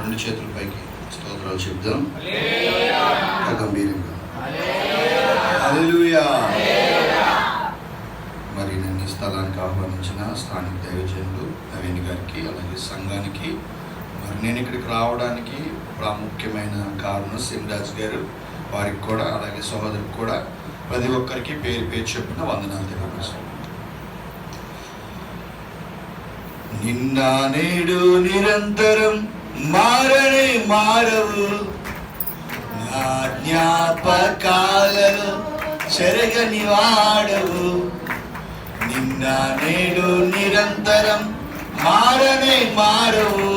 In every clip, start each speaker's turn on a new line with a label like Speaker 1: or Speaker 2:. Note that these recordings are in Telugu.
Speaker 1: రెండు చేతుల పైకి స్తోత్రాలు చెప్దాం. గంభీరంగా మరి నన్ను స్థలానికి ఆహ్వానించిన స్థానిక దైవజనులు నవీన్ గారికి అలాగే సంఘానికి మరి నేను ఇక్కడికి రావడానికి ప్రాముఖ్యమైన కారణం సింరాజ్ గారు. వారికి కూడా అలాగే సహోదరికి కూడా ప్రతి ఒక్కరికి పేరు పేరు చెప్పిన వందనాలు తెలియపరుస్తాను నిన్న నేడు నిరంతరం మారనే మారవు. నా జ్ఞాపకాలలో చెరగని వాడవు నిన్న నేడు నిరంతరం మారనే మారవు.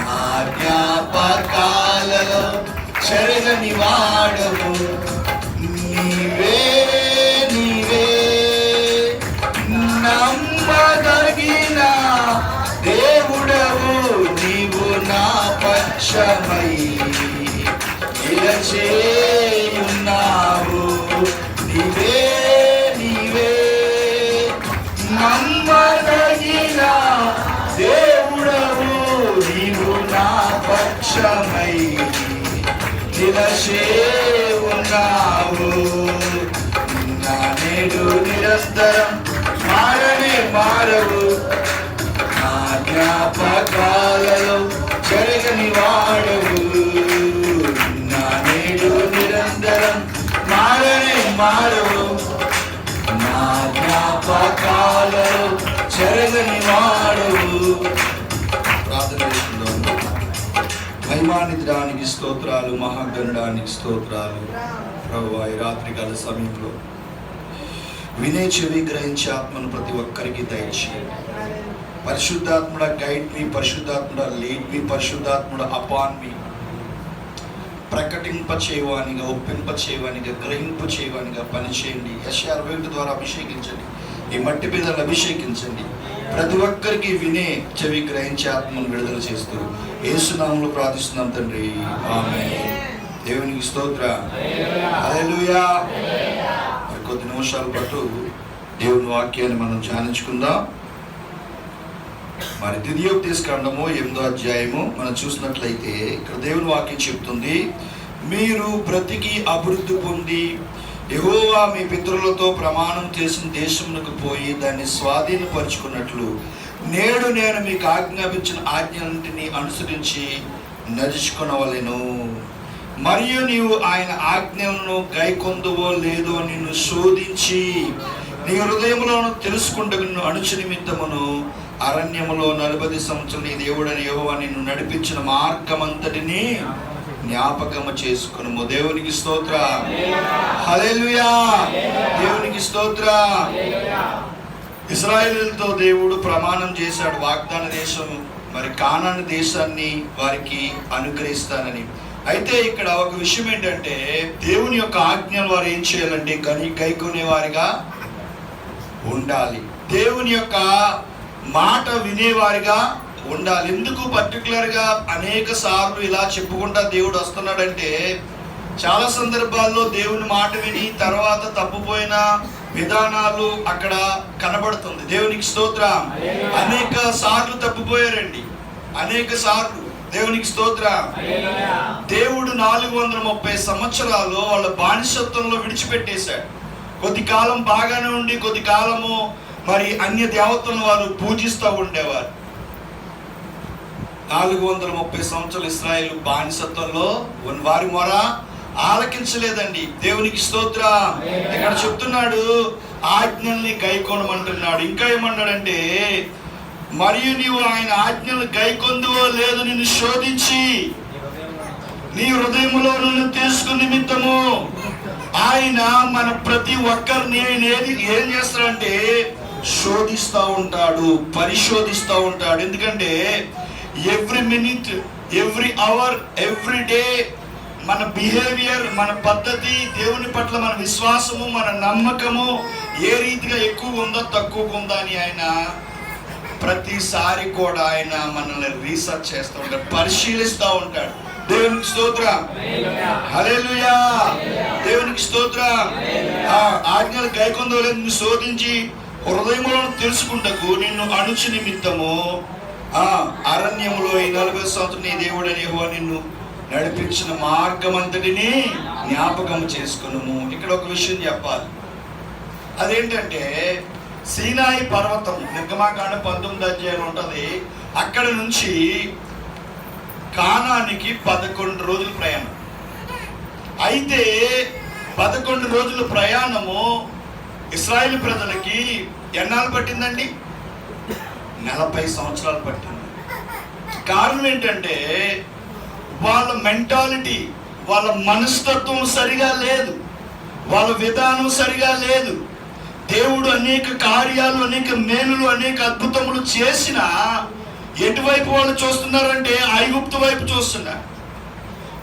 Speaker 1: నా జ్ఞాపకాలలో చెరగని వాడవు పక్షమై నిలచేయున్నావు నీవే నీవే. నమ్మదగిన దేవుడవు నీవు నా పక్షమై నిలచే ఉన్నావు. నా నేడు నిరంతరం మారనే మారవు. నా జ్ఞాపకాలలో జరగని మారు నా జ్ఞాపకాలు చెరగని వాడు. ప్రార్థన స్తోత్రాలు మహాగణడానికి స్తోత్రాలు. ప్రభు ఈ రాత్రికాల సమయంలో వినే చెవి గ్రహించే ఆత్మను ప్రతి ఒక్కరికి దయచేయండి. పరిశుద్ధాత్ముడ గైడ్ మీ. పరిశుద్ధాత్ముడ లీడ్ మీ. పరిశుద్ధాత్ముడ అపాన్ మీ. ప్రకటింప చేయవానిగా ఒప్పింప చేయవానిగా చేయవానిగా పనిచేయండి. యశ అరవై ఒకటి ద్వారా అభిషేకించండి. ఈ మట్టి పిల్లలు అభిషేకించండి. ప్రతి ఒక్కరికి వినే చెవి గ్రహించే ఆత్మను విడుదల చేస్తూ ఏసునామంలో ప్రార్థిస్తున్నాం తండ్రి. ఆమె దేవునికి స్తోత్ర. హల్లెలూయా. మరి కొద్ది నిమిషాల పాటు దేవుని వాక్యాన్ని మనం ధ్యానించుకుందాం. మరి ద్వితీయోపదేశ కాండము ఎనిమిదో అధ్యాయము మనం చూసినట్లయితే ఇక్కడ దేవుని వాక్యం చెప్తుంది మీరు బ్రతికి అభివృద్ధి పొంది ఎహోవా మీ పితరులతో ప్రమాణం చేసిన దేశమునకు పోయి దాన్ని స్వాధీనపరుచుకున్నట్లు నేడు నేను మీకు ఆజ్ఞాపించిన ఆజ్ఞలన్నింటినీ అనుసరించి నడుచుకునవలను. మరియు నీవు ఆయన ఆజ్ఞలను గైకొందువో లేదో నిన్ను శోధించి నీ హృదయంలోను తెలుసుకుంటూ నిన్ను అణుచు నిమిత్తమును అరణ్యములో నలభై సంవత్సరం నీ దేవుడని యెహోవా నిన్ను నడిపించిన మార్గమంతటిని జ్ఞాపకము చేసుకును దేవునికి స్తోత్ర. హలేలుయా దేవునికి స్తోత్ర. ఇస్రాయేలుతో దేవుడు ప్రమాణం చేశాడు. వాగ్దాన దేశం మరి కానాను దేశాన్ని వారికి అనుగ్రహిస్తానని. అయితే ఇక్కడ ఒక విషయం ఏంటంటే దేవుని యొక్క ఆజ్ఞలు వారు ఏం చేయాలంటే కని గైకొనే వారిగా ఉండాలి. దేవుని యొక్క మాట వినేవారిగా ఉండాలి. ఎందుకు పర్టికులర్గా అనేక సార్లు ఇలా చెప్పుకుంటా దేవుడు వస్తున్నాడంటే చాలా సందర్భాల్లో దేవుని మాట విని తర్వాత తప్పుపోయిన విధానాలు అక్కడ కనబడుతుంది. దేవునికి స్తోత్రం. అనేక సార్లు తప్పిపోయారండి. అనేక సార్లు. దేవునికి స్తోత్రం. దేవుడు నాలుగు వందల ముప్పై సంవత్సరాలు వాళ్ళ బానిసత్వంలో విడిచిపెట్టేశాడు. కొద్ది కాలం బాగానే ఉండి కొద్ది కాలము మరి అన్య దేవతలను వారు పూజిస్తూ ఉండేవారు. నాలుగు వందల ముప్పై సంవత్సరాలు ఇస్రాయేల్ బానిసత్వంలో ఉన్న వారి మొర ఆలకించలేదండి. దేవునికి స్తోత్ర. ఇక్కడ చెప్తున్నాడు ఆజ్ఞల్ని గైకొనమంటున్నాడు. ఇంకా ఏమన్నాడంటే మరియు నీవు ఆయన ఆజ్ఞలు గైకొందువో లేదు నిన్ను శోధించి నీ హృదయంలో నన్ను తీసుకు నిమిత్తము. ఆయన మన ప్రతి ఒక్కరిని ఏది ఏం చేస్తాడంటే శోధిస్తూ ఉంటాడు పరిశోధిస్తూ ఉంటాడు. ఎందుకంటే every minute every hour every day మన బిహేవియర్ మన పద్ధతి దేవుని పట్ల మన విశ్వాసము మన నమ్మకము ఏ రీతిగా ఎక్కువ ఉందో తక్కువగా ఉందా అని ఆయన ప్రతిసారి కూడా ఆయన మనల్ని రీసెర్చ్ చేస్తూ ఉంటాడు పరిశీలిస్తూ ఉంటాడు. దేవునికి స్తోత్రం. హలేలుయా దేవునికి స్తోత్రం. ఆజ్ఞలు గైకొందో లేదని శోధించి హృదయములను తెలుసుకుంటకు నిన్ను అణుచు నిమిత్తము. ఆ అరణ్యములో ఈ నలభై సంవత్సరం నీ దేవుడు అనేవో నిన్ను నడిపించిన మార్గం అంతటిని జ్ఞాపకం చేసుకున్నాము ఇక్కడ ఒక విషయం చెప్పాలి. అదేంటంటే సీనాయి పర్వతం నిర్గమాకాండ పంతొమ్మిది అధ్యాయం ఉంటుంది. అక్కడ నుంచి కానానికి పదకొండు రోజుల ప్రయాణం. అయితే పదకొండు రోజుల ప్రయాణము ఇస్రాయేల్ ప్రజలకి ఎన్నాళ్ళు పట్టిందండి? నలభై సంవత్సరాలు పట్టింది. కారణం ఏంటంటే వాళ్ళ మెంటాలిటీ వాళ్ళ మనస్తత్వం సరిగా లేదు. వాళ్ళ విధానం సరిగా లేదు. దేవుడు అనేక కార్యాలు అనేక మేలులు అనేక అద్భుతములు చేసిన ఎటువైపు వాళ్ళు చూస్తున్నారంటే ఐగుప్తు వైపు చూస్తున్నారు.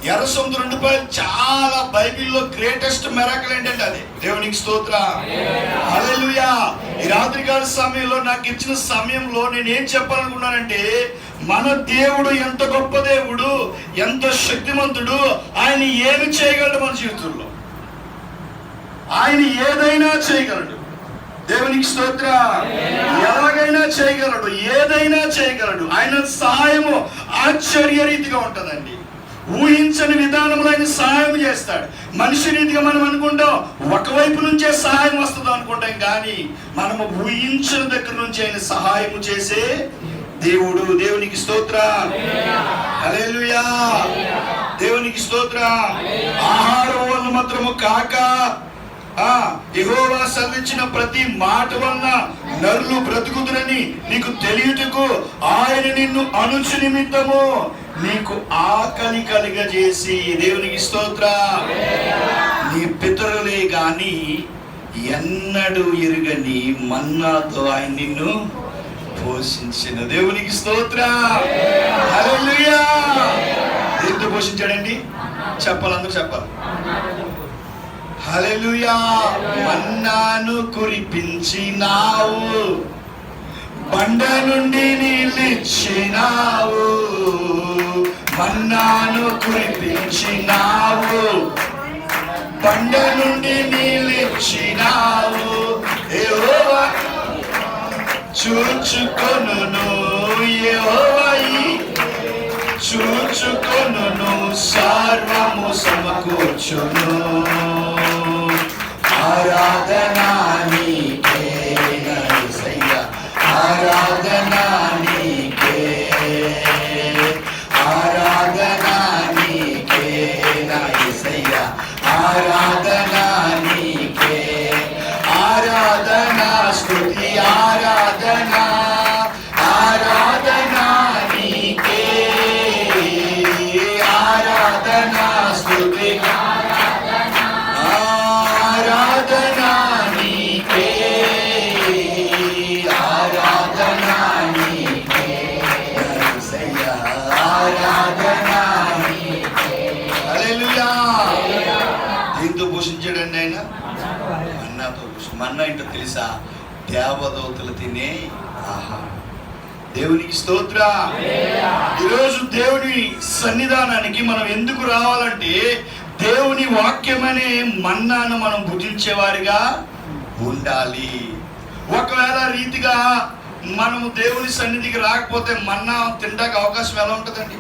Speaker 1: ఎర్ర సముద్రం రెండుపై చాలా బైబిల్లో గ్రేటెస్ట్ మెరాకల్ ఏంటంటే అది. దేవునికి స్తోత్ర. అలెలుయా ఈ రాత్రికాల సమయంలో నాకు ఇచ్చిన సమయంలో నేను ఏం చెప్పాలనుకున్నానంటే మన దేవుడు ఎంత గొప్ప దేవుడు ఎంత శక్తిమంతుడు ఆయన ఏమి చేయగలడు మన జీవితంలో? ఆయన ఏదైనా చేయగలడు. దేవునికి స్తోత్ర. ఎలాగైనా చేయగలడు ఏదైనా చేయగలడు. ఆయన సహాయము ఆశ్చర్య రీతిగా ఉంటుందండి. ఊహించని విధానంలో ఆయన సహాయం చేస్తాడు. మనిషి రీతిగా మనం అనుకుంటాం ఒకవైపు నుంచే సహాయం వస్తుంది అనుకుంటాం కానీ మనము ఊహించిన దగ్గర నుంచి ఆయన సహాయం చేసే దేవుడు. దేవునికి స్తోత్ర. హల్లెలూయా. దేవునికి స్తోత్ర. ఆహారం వల్ల మాత్రము కాక ఆ యెహోవా సెలవిచ్చిన ప్రతి మాట వలన నరులు బ్రతుకుదురని నీకు తెలియటకు ఆయన నిన్ను అనుచు నిమిత్తము. నీకు ఆకలి కలిగజేసి దేవునికి స్తోత్ర. నీ పితరులే గాని ఎన్నడూ ఎరుగని మన్నాతో ఆయన నిన్ను పోషించిన దేవునికి స్తోత్ర. హల్లెలూయా. దేంతో పోషించాడండి? చెప్పాలందరూ చెప్పాలి. హల్లెలూయా. మన్నాను కురిపించినావు. బండ నుండి నీళ్ళిచ్చినావు. మన్నాను కురిపించినావు. బండ నుండి నీళ్ళిచ్చినావు. యెహోవా చూచుకొనును. యెహోవాయి చూచుకొనును. సర్వము సమకూర్చును. ஆராதனானி దీంతో పోషించాడండి ఆయన? మన్నాతో పోషి మన్నా ఏంటో తెలుసా? దేవదూతలు తినే ఆహా. దేవునికి స్తోత్ర. ఈరోజు దేవుని సన్నిధానానికి మనం ఎందుకు రావాలంటే దేవుని వాక్యమనే మన్నాను మనం భుజించేవారిగా ఉండాలి. ఒకవేళ రీతిగా మనము దేవుని సన్నిధికి రాకపోతే మన్నా తినడానికి అవకాశం ఎలా ఉంటుందండి?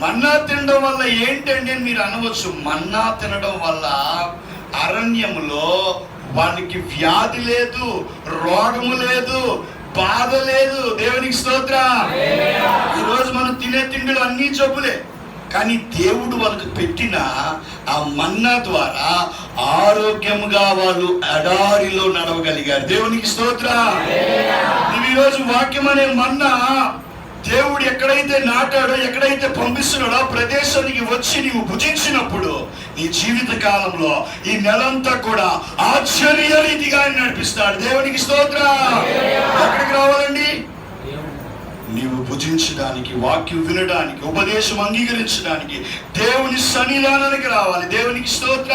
Speaker 1: మన్నా తినడం వల్ల ఏంటండి అని మీరు అనవచ్చు. మన్నా తినడం వల్ల అరణ్యములో వానికి వ్యాధి లేదు రోగము లేదు బాధ లేదు. దేవునికి స్తోత్ర. ఈరోజు మనం తినే తిండిలో అన్ని జబ్బులే. కానీ దేవుడు వాళ్ళకు పెట్టిన ఆ మన్నా ద్వారా ఆరోగ్యముగా వాళ్ళు ఎడారిలో నడవగలిగారు. దేవునికి స్తోత్ర. నువ్వు ఈరోజు వాక్యం అనే మన్నా దేవుడు ఎక్కడైతే నాటాడో ఎక్కడైతే పంపిస్తున్నాడో ఆ ప్రదేశానికి వచ్చి నీవు భుజించినప్పుడు నీ జీవిత కాలంలో ఈ నెలంతా కూడా ఆశ్చర్య రీతిగా నడిపిస్తాడు. దేవునికి స్తోత్ర. ఎక్కడికి రావాలండి? నీవు భుజించడానికి వాక్యం వినడానికి ఉపదేశం అంగీకరించడానికి దేవుని సన్నిధానానికి రావాలి. దేవునికి స్తోత్ర.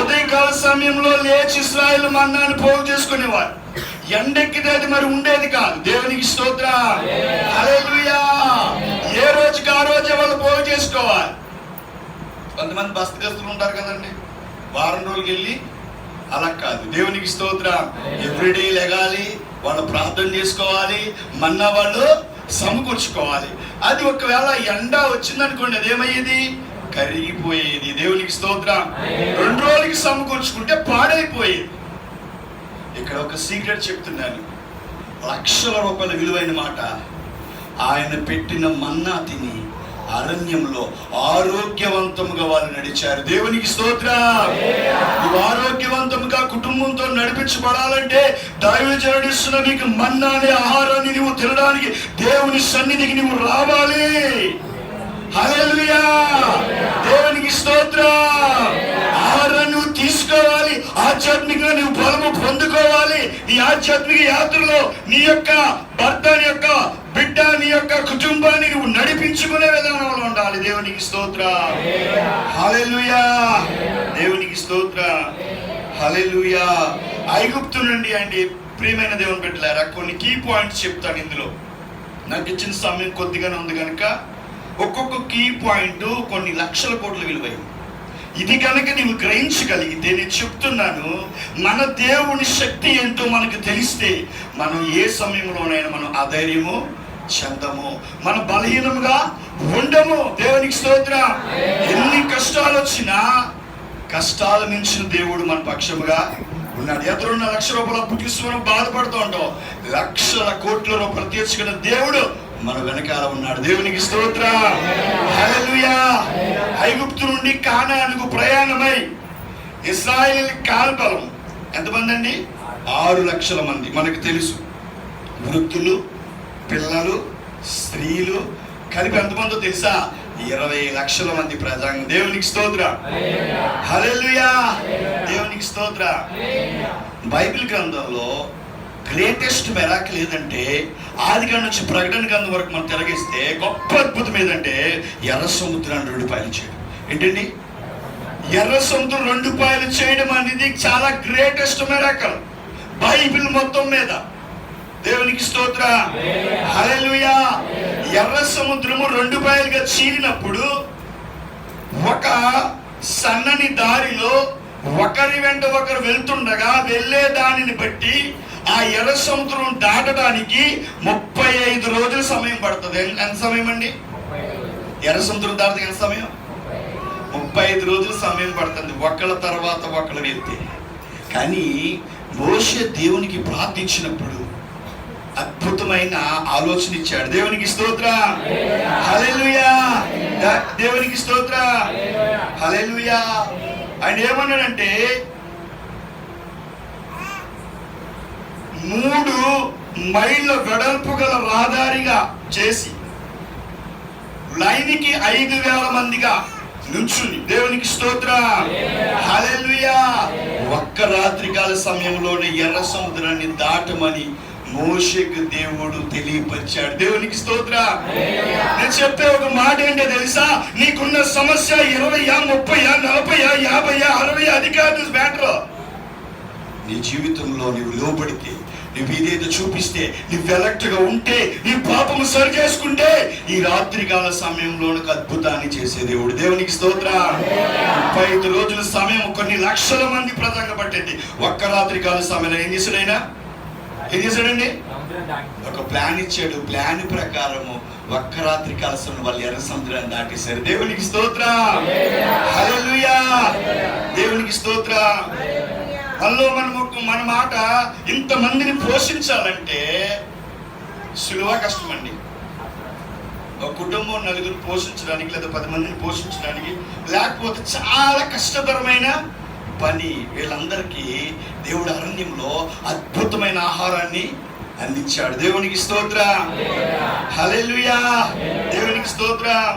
Speaker 1: ఉదయకాల సమయంలో లేచి ఇస్రాయల్ మన్నాను పోగు చేసుకునేవారు. ఎండెక్కితే అది మరి ఉండేది కాదు. దేవునికి స్తోత్ర ఏ రోజుకి ఆ రోజే వాళ్ళు పోగు చేసుకోవాలి. కొంతమంది బస్తగ్రస్తులు ఉంటారు కదండి. వారం రోజులకి వెళ్ళి అలా కాదు. దేవునికి స్తోత్ర ఎవ్రీడే లెగాలి వాళ్ళు ప్రార్థన చేసుకోవాలి మన్నా వాళ్ళు సమకూర్చుకోవాలి. అది ఒకవేళ ఎండ వచ్చిందనుకోండి అదేమయ్యేది? కరిగిపోయేది. దేవునికి స్తోత్రం రెండు రోజులకి సమకూర్చుకుంటే పాడైపోయేది. ఇక్కడ ఒక సీక్రెట్ చెప్తున్నాను. లక్షల రూపాయల విలువైన మాట. ఆయన పెట్టిన మన్నా తిని అరణ్యంలో ఆరోగ్యవంతముగా వాళ్ళు నడిచారు. దేవునికి స్తోత్ర నువ్వు ఆరోగ్యవంతముగా కుటుంబంతో నడిపించబడాలంటే దైవజనుడిస్తున్న నీకు మన్నా అనే ఆహారాన్ని నువ్వు తినడానికి దేవుని సన్నిధికి నువ్వు రావాలి. దేవునికి స్తోత్రం. ఆహారాన్ని నువ్వు తీసుకోవాలి. ఆధ్యాత్మికంగా నువ్వు బలము పొందుకోవాలి. ఈ ఆధ్యాత్మిక యాత్రలో నీ యొక్క భర్త నీ యొక్క బిడ్డ నీ యొక్క కుటుంబాన్ని నువ్వు నడిపించుకునే విధానంలో ఉండాలి. దేవునికి స్తోత్ర. హాలెలుయా దేవునికి స్తోత్ర. హాలెలుయా ఐగుప్తు నుండి అండి ప్రియమైన దేవుని పెట్టలేరా కొన్ని కీ పాయింట్స్ చెప్తాను ఇందులో. నాకు ఇచ్చిన సమయం కొద్దిగానే ఉంది కనుక ఒక్కొక్క కీ పాయింట్ కొన్ని లక్షల కోట్ల విలువై ఇది కనుక నీవు గ్రహించగలిగితే నేను చెప్తున్నాను మన దేవుని శక్తి ఏంటో మనకు తెలిస్తే మనం ఏ సమయంలోనైనా మనం అధైర్యము చెందము. మన బలహీనముగా ఉండము. దేవునికి స్తోత్ర. ఎన్ని కష్టాలు వచ్చినా కష్టాల మించిన దేవుడు మన పక్షముగా ఉన్నాడు. ఎదురున్న లక్ష రూపాయల అప్పు తీసుకుని బాధపడుతూ ఉంటాం లక్షల కోట్ల రూపాయలు తీర్చుకున్న దేవుడు మన వెనకాల ఉన్నాడు. దేవునికి స్తోత్ర. ఐగుప్తు నుండి కానానుకు ప్రయాణమై ఇస్రాయేల్ కాల్బలం. ఎంతమంది అండి ఆరు లక్షల మంది. మనకు తెలుసు. వృద్ధులు పిల్లలు స్త్రీలు కలిపి ఎంతమందో తెలుసా? ఇరవై లక్షల మంది ప్రజాంగం. దేవునికి స్తోత్ర. హలెలుయా దేవునికి స్తోత్ర. బైబిల్ గ్రంథంలో గ్రేటెస్ట్ మెరాకిల్ ఏదంటే ఆది నుంచి ప్రకటన గ్రంథం వరకు మనం తిరగేస్తే గొప్ప అద్భుతం ఏదంటే ఎర్ర సముద్రాన్ని రెండు పాయలు చేయడం ఏంటండి? ఎర్ర సముద్రం రెండు పాయలు చేయడం అనేది చాలా గ్రేటెస్ట్ మెరాకల్ బైబిల్ మొత్తం మీద. దేవునికి స్తోత్ర. హల్లెలూయా. ఎర్ర సముద్రము రెండు పాయలుగా చీరినప్పుడు ఒక సన్నని దారిలో ఒకరి వెంట ఒకరు వెళ్తుండగా వెళ్ళే దానిని బట్టి ఆ ఎర్ర సముద్రం దాటడానికి ముప్పై ఐదు రోజుల సమయం పడుతుంది. ఎంత సమయం అండి? ఎర్ర సముద్రం దాటడానికి ఎంత సమయం? ముప్పై ఐదు రోజుల సమయం పడుతుంది. ఒకళ్ళ తర్వాత ఒకళ్ళు వెళ్తే కానీ మోషే దేవునికి ప్రార్థించినప్పుడు అద్భుతమైన ఆలోచన ఇచ్చాడు. దేవునికి స్తోత్ర. దేవునికి స్తోత్ర. హల్లెలూయా. ఆయన ఏమన్నాడంటే మూడు మైళ్ళ వెడల్పు గల రహదారిగా చేసి లైన్కి ఐదు వేల మందిగా నుంచుని దేవునికి స్తోత్ర. హల్లెలూయా. ఒక్క రాత్రికాల సమయంలోనే ఎర్ర సముద్రాన్ని దాటమని మోషకు దేవుడు తెలియపరిచాడు. దేవునికి స్తోత్ర. నేను చెప్పే ఒక మాట ఏంటో తెలుసా? నీకున్న సమస్య ఇరవయా ముప్పయా నలభయా యాభయా అరవై అది కాదు మ్యాటర్. నీ జీవితంలో నీవు లోబడితే నువ్వు ఇదేదో చూపిస్తే నువ్వు ఎలక్ట్గా ఉంటే నీ పాపము సరి చేసుకుంటే ఈ రాత్రికాల సమయంలో అద్భుతాన్ని చేసే దేవుడు. దేవునికి స్తోత్ర ముప్పై ఐదు రోజుల సమయం కొన్ని లక్షల మంది ప్రజంగా పట్టింది. ఒక్క రాత్రికాల సమయంలో ఏం చేశాడైనా? ఏం చేశాడండి? ఒక ప్లాన్ ఇచ్చాడు. ప్లాన్ ప్రకారము ఒక్క రాత్రి కాల్సిన వాళ్ళు ఎర్ర సముద్రాన్ని దాటేశారు. దేవునికి స్తోత్ర దేవునికి స్తోత్ర మనలో మన ఒక- మన మాట ఇంతమందిని పోషించాలంటే సులువ కష్టమండి. ఒక కుటుంబం నలుగురు పోషించడానికి లేదా పది మందిని పోషించడానికి లేకపోతే చాలా కష్టతరమైన పని. వీళ్ళందరికీ దేవుడు అరణ్యంలో అద్భుతమైన ఆహారాన్ని అందించాడు. దేవునికి స్తోత్ర. హలెలుయా దేవునికి స్తోత్ర.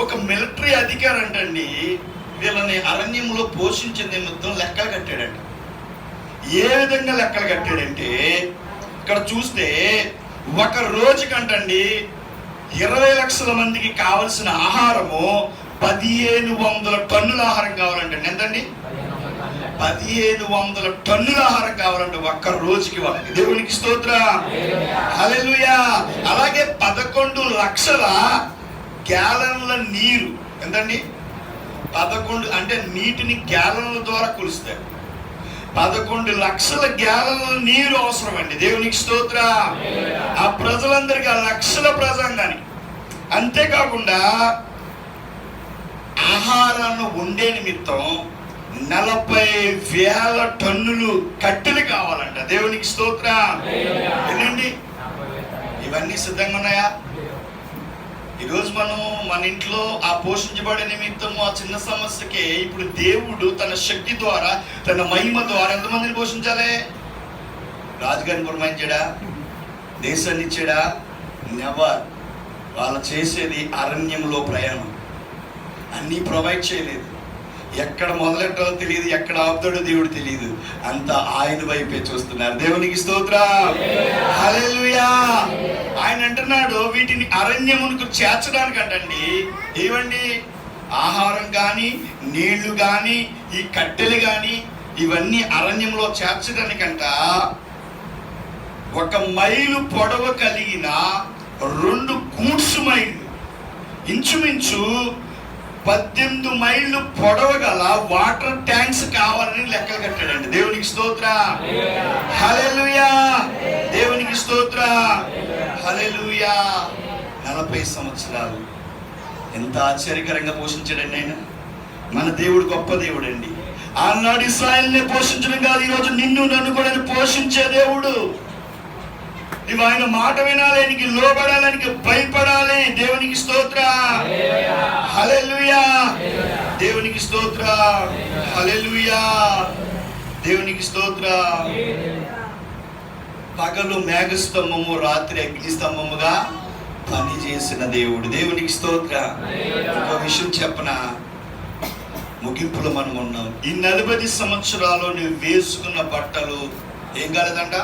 Speaker 1: ఒక మిలిటరీ అధికారి అంటండి వీళ్ళని అరణ్యంలో పోషించిన నిమిత్తం లెక్కలు కట్టాడంట. ఏ విధంగా లెక్కలు కట్టాడంటే ఇక్కడ చూస్తే ఒక రోజుకంటండి ఇరవై లక్షల మందికి కావలసిన ఆహారము పదిహేను వందల టన్నుల ఆహారం కావాలంటండి ఎంతండి? పదిహేను వందల టన్నుల ఆహారం కావాలంటే ఒక్క రోజుకి వాళ్ళకి. దేవునికి స్తోత్ర. హల్లెలూయా. అలాగే పదకొండు లక్షల గ్యాలన్ల నీరు. ఎంతండి? పదకొండు అంటే నీటిని గ్యాలన్ల ద్వారా కొలుస్తారు పదకొండు లక్షల గ్యాలన్ల నీరు అవసరం అండి. దేవునికి స్తోత్ర. ఆ ప్రజలందరికీ ఆ లక్షల ప్రజంగాని అంతేకాకుండా ఆహారాన్ని వండే నిమిత్తం నలభై వేల టన్నులు కట్టెలు కావాలంట. దేవునికి స్తోత్ర. ఏంటండి ఇవన్నీ సిద్ధంగా ఉన్నాయా? ఈరోజు మనం మన ఇంట్లో ఆ పోషించబడే నిమిత్తము ఆ చిన్న సమస్యకే ఇప్పుడు దేవుడు తన శక్తి ద్వారా తన మహిమ ద్వారా ఎంతమందిని పోషించాలి? రాజుగారిని పురమాయించాడా? దేశాన్ని ఇచ్చాడా? నెవర్ వాళ్ళు చేసేది అరణ్యంలో ప్రయాణం. అన్నీ ప్రొవైడ్ చేయలేదు. ఎక్కడ మొదలెట్టాలో తెలియదు ఎక్కడ ఆపుతాడో దేవుడు తెలియదు. అంత ఆయన వైపే చూస్తున్నారు. దేవునికి స్తోత్ర. హల్లెలూయా. ఆయన అంటున్నాడు వీటిని అరణ్యమునకు చేర్చడానికి అంటండి. ఏవండి? ఆహారం కానీ నీళ్ళు కానీ ఈ కట్టెలు కానీ ఇవన్నీ అరణ్యంలో చేర్చడానికంట. ఒక మైలు పొడవ కలిగిన రెండు గూడ్స్ మైళ్ళు. ఇంచుమించు పద్దెనిమిది మైళ్ళు పొడవ గల వాటర్ ట్యాంక్స్ కావాలని లెక్కలు కట్టాడండి. దేవునికి స్తోత్ర. హల్లెలూయా. దేవునికి స్తోత్ర. హల్లెలూయా. నలభై సంవత్సరాలు. ఎంత ఆశ్చర్యకరంగా పోషించాడండి ఆయన. మన దేవుడు గొప్ప దేవుడు అండి ఆనాడు ఇస్రాయల్ని పోషించడం కాదు ఈరోజు నిన్ను నన్ను కూడా పోషించే దేవుడు. నువ్వు ఆయన మాట వినాలి నీకు లోబడాలి భయపడాలి. దేవునికి స్తోత్ర. హలెలుయా దేవునికి స్తోత్ర. హలెలుయా దేవునికి స్తోత్ర. పగలు మేఘస్తంభము రాత్రి అగ్నిస్తంభముగా పని చేసిన దేవుడు. దేవునికి స్తోత్ర. ఒక విషయం చెప్పన? ముగింపులో మనం ఉన్నాం. ఈ నలభై సంవత్సరాలు నువ్వు వేసుకున్న బట్టలు ఏం కాలేదంట?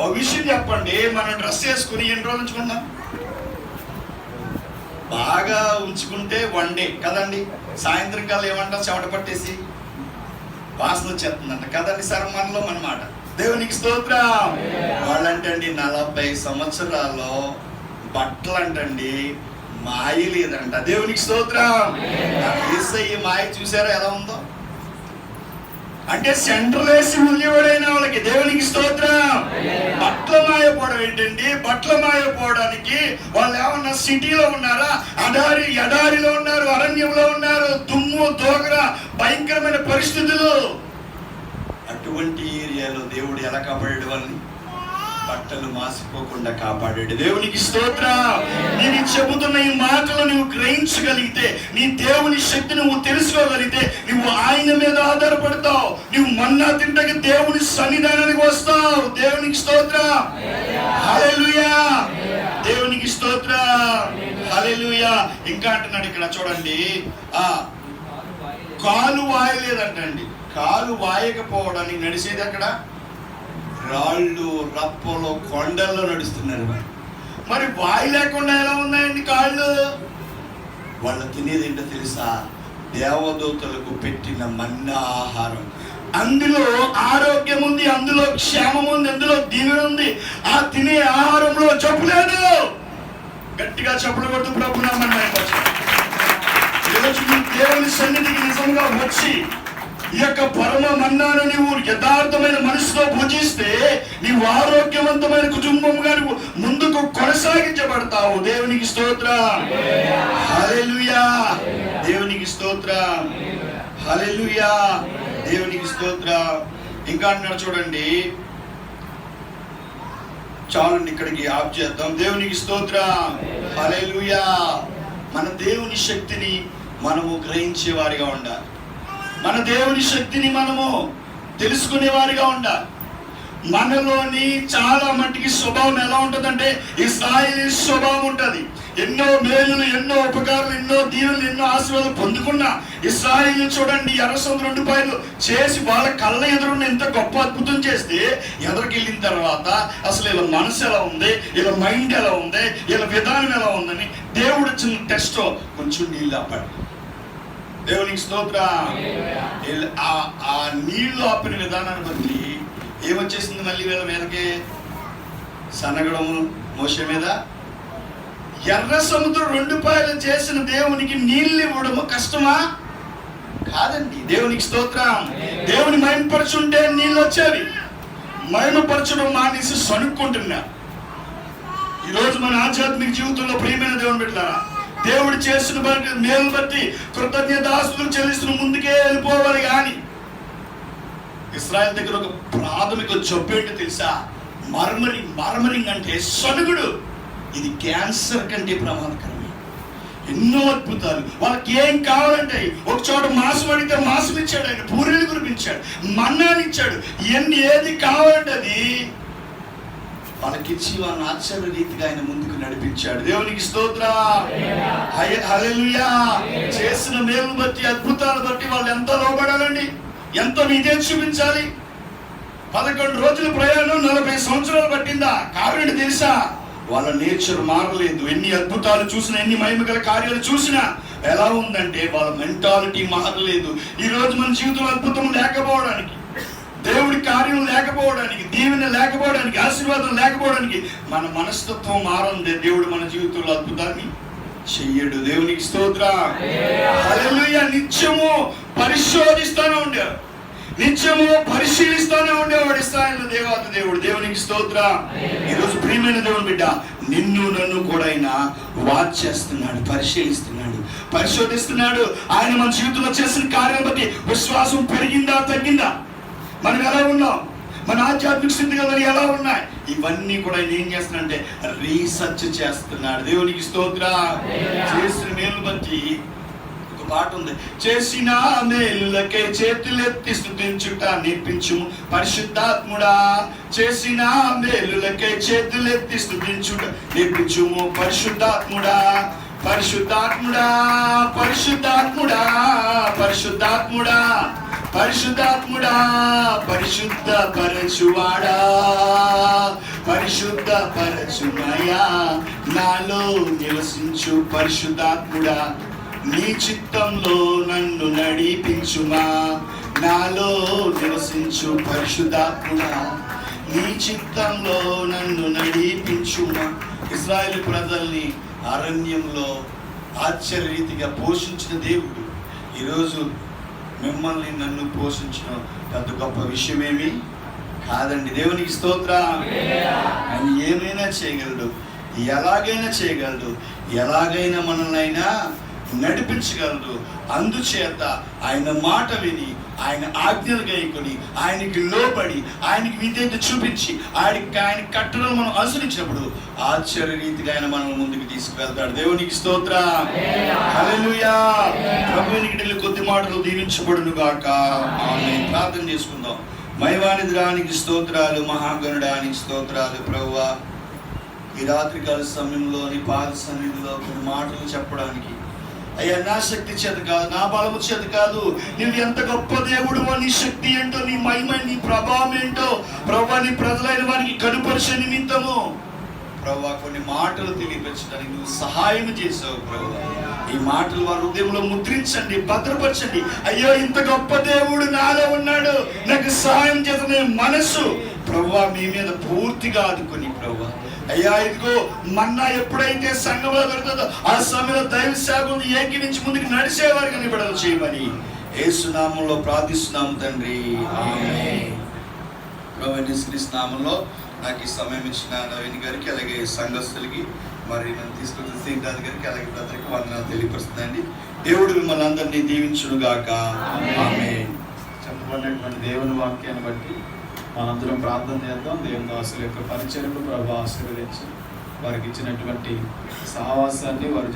Speaker 1: ఒక విషయం చెప్పండి మనం డ్రెస్ వేసుకుని ఎన్ని రోజులు ఉంచుకుందాం బాగా ఉంచుకుంటే వన్ డే కదండి? సాయంత్రం కాలం ఏమంటాం? చెమట పట్టేసి వాసన వచ్చేస్తుందంట. కదండి సార్ మనలో మనమాట దేవునికి స్తోత్రం. వాళ్ళంటండి నలభై సంవత్సరాల్లో బట్టలు అంటండి మాయ లేదంట దేవునికి స్తోత్రం. ఏసయ్య మాయ చూసారా ఎలా ఉందో? అంటే సెంట్రల్ వేసి ఉల్లివడైన వాళ్ళకి దేవునికి స్తోత్రం. బట్టల మాయపోవడం ఏంటండి? బట్టల మాయపోవడానికి వాళ్ళు ఏమన్నా సిటీలో ఉన్నారా? అడారి ఎడారిలో ఉన్నారు అరణ్యంలో ఉన్నారు దుమ్ము దోగర భయంకరమైన పరిస్థితులు. అటువంటి ఏరియాలో దేవుడు ఎలా కాపాడాడు వాళ్ళని? బట్టలు మాసిపోకుండా కాపాడాడు. దేవునికి స్తోత్ర. నేను చెబుతున్న ఈ మాటలు నువ్వు గ్రహించగలిగితే నీ దేవుని శక్తి నువ్వు తెలుసుకోగలిగితే నువ్వు ఆయన మీద ఆధారపడతావు. నువ్వు మన్నా తింటకి దేవుని సన్నిధానానికి వస్తావు. దేవునికి స్తోత్ర. హల్లెలూయా. దేవునికి స్తోత్ర. హలెలుయా ఇంకా అంటున్నాడు ఇక్కడ చూడండి. ఆ కాలు వాయలేదంటండి. కాలు వాయకపోవడానికి నడిచేది అక్కడ రాళ్ళు రప్పలు కొండల్లో నడుస్తున్నారు మరి. మరి వాయి లేకుండా ఎలా ఉన్నాయండి కాళ్ళు? వాళ్ళు తినేది ఏంటో తెలుసా? దేవదూతలకు పెట్టిన మన్న ఆహారం. అందులో ఆరోగ్యం ఉంది అందులో క్షేమం ఉంది అందులో దీవెన ఉంది. ఆ తినే ఆహారంలో చెప్పు లేదు. గట్టిగా చెప్పులు కొడుతూ ప్రభు నామని ఈరోజు దేవుని సన్నిధికి నిజంగా వచ్చి ఈ యొక్క పరమ మన్నాను నీవు యథార్థమైన మనసుతో భుజిస్తే నీవు ఆరోగ్యవంతమైన కుటుంబంగా నువ్వు ముందుకు కొనసాగించబడతావు. దేవునికి స్తోత్ర. హలెలుయా దేవునికి స్తోత్ర. హలెలుయా దేవునికి స్తోత్ర. ఇంకా అంటున్నాడు చూడండి. చాలండి ఇక్కడికి ఆఫ్ చేద్దాం. దేవునికి స్తోత్ర. హలెలుయా మన దేవుని శక్తిని మనము గ్రహించే వారిగా ఉండాలి. మన దేవుని శక్తిని మనము తెలుసుకునే వారిగా ఉండాలి. మనలోని చాలా మట్టికి స్వభావం ఎలా ఉంటుందంటే ఇస్రాయేలీ స్వభావం ఉంటుంది. ఎన్నో మేలులు ఎన్నో ఉపకారాలు ఎన్నో దీవులు ఎన్నో ఆశీర్వాదాలు పొందుకున్న ఇస్రాయేల్ చూడండి ఎర్రసముద్రం రెండు పైలు చేసి వాళ్ళ కళ్ళ ఎదురున్న ఎంత గొప్ప అద్భుతం చేస్తే ఎదురుకి వెళ్ళిన తర్వాత అసలు ఇలా మనసు ఎలా ఉంది ఇలా మైండ్ ఎలా ఉంది ఇలా విధానం ఎలా ఉందని దేవుడు చిన్న టెస్ట్ కొంచెం నీళ్ళు ఆపాడు. దేవునికి స్తోత్ర. ఆ- ఆ నీళ్ళు ఆపిన విధానాన్ని బట్టి ఏమొచ్చేసింది మళ్ళీ వీళ్ళ మీదకి? సనగడము మోస మీద. ఎర్ర సముద్రం రెండు పాయలు చేసిన దేవునికి నీళ్ళు ఇవ్వడము కష్టమా? కాదండి. దేవునికి స్తోత్రం. దేవుని మహిమపరచుంటే నీళ్ళు వచ్చేవి. మైనపరచడం మానేసి సనుక్కుంటున్నా ఈరోజు మన ఆధ్యాత్మిక జీవితంలో ప్రియమైన దేవుని పెట్టారా దేవుడు చేసిన బట్టి మేలు బట్టి కృతజ్ఞతాస్తులు చెల్లిస్తున్న ముందుకే వెళ్ళిపోవాలి కానీ ఇస్రాయల్ దగ్గర ఒక ప్రాథమిక జబ్బు ఏంటో తెలుసా? మర్మరింగ్ మర్మరింగ్ అంటే సనుగుడు. ఇది క్యాన్సర్ కంటే ప్రమాదకరమే. ఎన్నో అద్భుతాలు. వాళ్ళకి ఏం కావాలంటే ఒక చోట మాసం అడిగితే మాసం ఇచ్చాడు ఆయన పూరీలు కురిపించాడు మన్నాని ఇచ్చాడు. ఎన్ని ఏది కావాలంటే అది వాళ్ళకిచ్చి వాళ్ళని ఆశ్చర్య రీతిగా ఆయన ముందుకు నడిపించాడు. దేవునికి స్తోత్ర. హల్లెలూయా. చేసిన మేలు బట్టి అద్భుతాలు బట్టి వాళ్ళు ఎంత లోబడాలండి? ఎంత మీదే చూపించాలి? పదకొండు రోజుల ప్రయాణం నలభై సంవత్సరాలు పట్టిందా? కారణం తెలుసా? వాళ్ళ నేచర్ మారలేదు. ఎన్ని అద్భుతాలు చూసినా ఎన్ని మహిమగల కార్యాలు చూసినా ఎలా ఉందంటే వాళ్ళ మెంటాలిటీ మారలేదు. ఈ రోజు మన జీవితంలో అద్భుతం లేకపోవడానికి దేవుడి కార్యం లేకపోవడానికి దీవెన లేకపోవడానికి ఆశీర్వాదం లేకపోవడానికి మన మనస్తత్వం మారంది. దేవుడు మన జీవితంలో అద్భుతాన్ని చెయ్యడు. దేవునికి స్తోత్ర. నిత్యము పరిశోధిస్తానే ఉండారు నిత్యము పరిశీలిస్తానే ఉండేవాడు ఇస్తాయన దేవాత దేవుడు. దేవునికి స్తోత్ర. ఈరోజు ప్రియమైన దేవుని బిడ్డ నిన్ను నన్ను కూడా ఆయన వాచ్ చేస్తున్నాడు పరిశీలిస్తున్నాడు పరిశోధిస్తున్నాడు. ఆయన మన జీవితంలో చేసిన కార్యం బట్టి విశ్వాసం పెరిగిందా తగ్గిందా? మనం ఎలా ఉన్నాం? మన ఆధ్యాత్మిక స్థితిగతులు ఎలా ఉన్నాయి? ఇవన్నీ కూడా ఆయన ఏం చేస్తున్నాడంటే రీసెర్చ్ చేస్తున్నాడు. దేవునికి స్తోత్ర. చేసిన మేలు బట్టి ఒక పాట ఉంది. చేసిన మేలులకే చేతులెత్తి స్థుతించుట నేర్పించు పరిశుద్ధాత్ముడా. చేసిన మేలులకే చేతులెత్తి స్థుతించుట నేర్పించుము పరిశుద్ధాత్ముడా. పరిశుద్ధాత్ముడా పరిశుద్ధాత్ముడా పరిశుద్ధాత్ముడా. పరిశుద్ధాత్ముడా పరిశుద్ధ పరచువాడా పరిశుద్ధ పరచుమయా నాలో నివసించు పరిశుద్ధాత్ముడా. నీ చిత్తంలో నన్ను నడిపించుమా. నాలో నివసించు పరిశుద్ధాత్ముడా. నీ చిత్తంలో నన్ను నడిపించుమా. ఇస్రాయేల్ ప్రజల్ని అరణ్యంలో ఆశ్చర్యరీతిగా పోషించిన దేవుడు ఈరోజు మిమ్మల్ని నన్ను పోషించడం పెద్ద గొప్ప విషయమేమి కాదండి. దేవునికి స్తోత్ర ఆయన ఏమైనా చేయగలడు? ఎలాగైనా చేయగలడు. ఎలాగైనా మనల్నైనా నడిపించగలడు అందుచేత ఆయన మాట విని ఆయన ఆజ్ఞలు గైకొని ఆయనకి లోబడి ఆయనకి విధేయత చూపించి ఆయనకి ఆయన కట్టడలు మనం అనుసరించినప్పుడు ఆశ్చర్య రీతిగా ఆయన మనం ముందుకు తీసుకువెళ్తాడు. దేవునికి స్తోత్ర. ప్రభునికి కొద్ది మాటలు దీవించబడును గాక. ప్రార్థన చేసుకుందాం. మైవానిద్రానికి స్తోత్రాలు మహాగణుడానికి స్తోత్రాలు ప్రభువా ఈ రాత్రికాల సమయంలో నీ పాద సన్నిధిలో కొన్ని మాటలు చెప్పడానికి అయ్యా నా శక్తి చేత కాదు నా బలము చేత కాదు. నువ్వు ఎంత గొప్ప దేవుడు నీ శక్తి ఏంటో నీ మహిమ నీ ప్రభావం ఏంటో ప్రభా నీ ప్రజలైన వారికి కనుపరిచే నిమిత్తము. ప్రభా కొన్ని మాటలు తెలియపరచడానికి నువ్వు సహాయం చేసావు ప్రభా. ఈ మాటలు వారి హృదయంలో ముద్రించండి భద్రపరచండి. అయ్యో ఇంత గొప్ప దేవుడు నాలో ఉన్నాడు. నాకు సహాయం చేసిన మనసు ప్రభా మీ మీద పూర్తిగా ఆదుకొని అయ్యా ఇదిగో మన్నా ఎప్పుడైతే సంఘంలో దొరుకుతుందో ఆ సమయంలో దైవ సేవలు ఏకీరించి ముందుకు నడిచేవారు కనిపడలు చేయమని. ఏసునామంలో ప్రార్థిస్తున్నాము తండ్రి. నామంలో నాకు ఈ సమయం ఇచ్చిన నవీన్ గారికి అలాగే సంఘస్థులకి మరి నన్ను తీసుకొచ్చిన శ్రీకాంత్ గారికి అలాగే ప్రజలకు వందనాలు తెలియపరుస్తుందండి. దేవుడు మిమ్మల్ని అందరినీ దీవించును గాక ఆమేన్.
Speaker 2: చెప్పబడినటువంటి దేవుని వాక్యాన్ని బట్టి మనందరం ప్రార్థన చేద్దాం. దేవుని దాసుల యొక్క పరిచయను ప్రభు ఆశీర్వదించి వారికి ఇచ్చినటువంటి సహవాసాన్ని వారు